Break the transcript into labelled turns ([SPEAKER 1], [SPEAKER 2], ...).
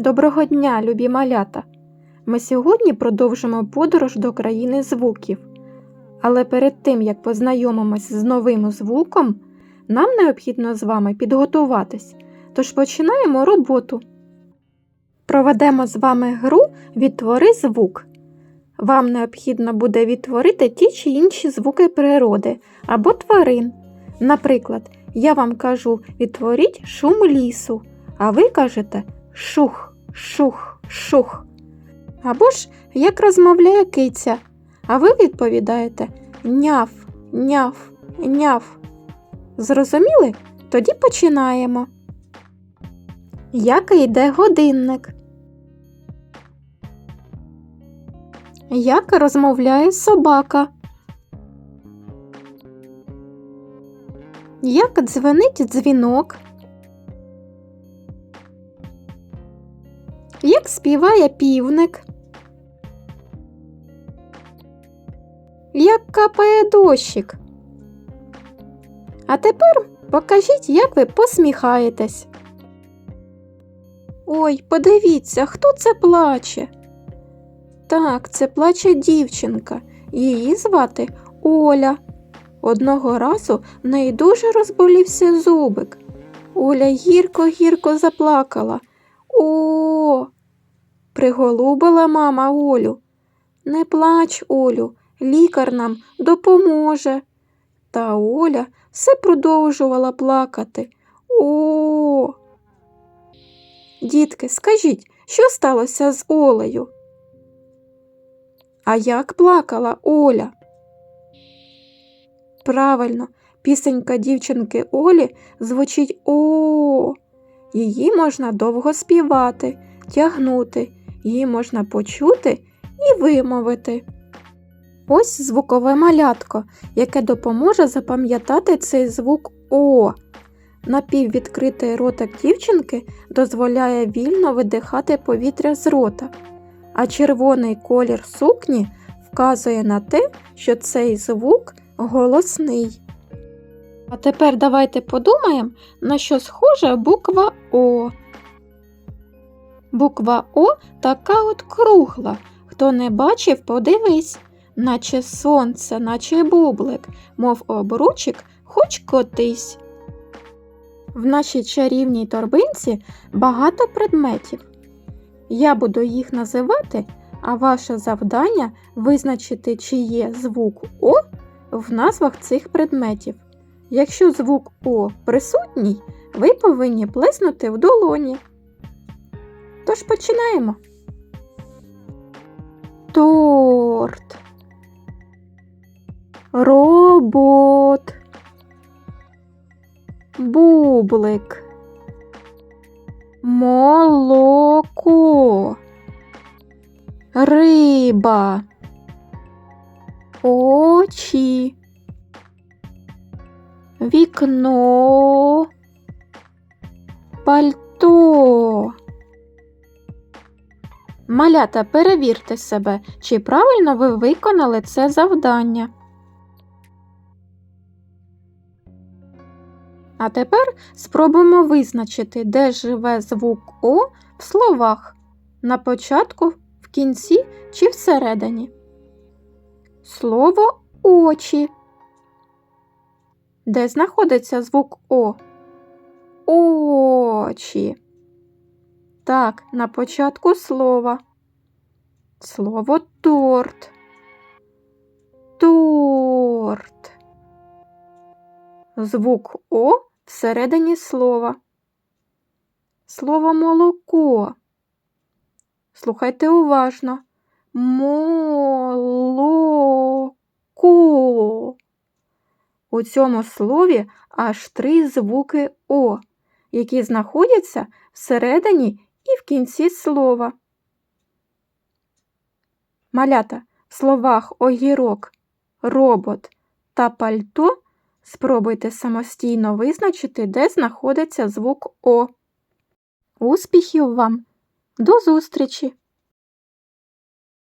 [SPEAKER 1] Доброго дня, любі малята! Ми сьогодні продовжимо подорож до країни звуків. Але перед тим, як познайомимось з новим звуком, нам необхідно з вами підготуватись. Тож починаємо роботу. Проведемо з вами гру Відтвори звук. Вам необхідно буде відтворити ті чи інші звуки природи або тварин. Наприклад, я вам кажу відтворіть шум лісу, а ви кажете шух, шух, шух. Або ж як розмовляє киця, а ви відповідаєте няв, няв, няв. Зрозуміли? Тоді починаємо. Як йде годинник? Як розмовляє собака? Як дзвенить дзвінок? Як співає півник? Як капає дощик? А тепер покажіть, як ви посміхаєтесь. Ой, подивіться, хто це плаче? Так, це плаче дівчинка. Її звати Оля. Одного разу в неї дуже розболівся зубик. Оля гірко-гірко заплакала. О. Приголубила мама Олю. Не плач, Олю, лікар нам допоможе. Та Оля все продовжувала плакати. О. Дітки, скажіть, що сталося з Олею? А як плакала Оля? Правильно, пісенька дівчинки Олі звучить О. Її можна довго співати, тягнути, її можна почути і вимовити. Ось звукове малятко, яке допоможе запам'ятати цей звук О. Напіввідкритий ротик дівчинки дозволяє вільно видихати повітря з рота, а червоний колір сукні вказує на те, що цей звук голосний. А тепер давайте подумаємо, на що схожа буква О. Буква О така от кругла. Хто не бачив, подивись, наче сонце, наче бублик, мов обручик, хоч котись. В нашій чарівній торбинці багато предметів. Я буду їх називати, а ваше завдання визначити, чи є звук О в назвах цих предметів. Якщо звук О присутній, ви повинні плеснути в долоні. Тож починаємо. Торт. Робот. Бублик. Молоко. Риба. Очі. Вікно. Пальто. Малята, перевірте себе, чи правильно ви виконали це завдання. А тепер спробуємо визначити, де живе звук О в словах на початку, в кінці чи всередині. Слово очі. Де знаходиться звук О? Очі. Так, на початку слова. Слово торт. Торт. Звук О всередині слова. Слово молоко. Слухайте уважно. Молоко. У цьому слові аж три звуки О, які знаходяться всередині і в кінці слова. Малята в словах огірок, робот та пальто спробуйте самостійно визначити, де знаходиться звук О. Успіхів вам! До зустрічі!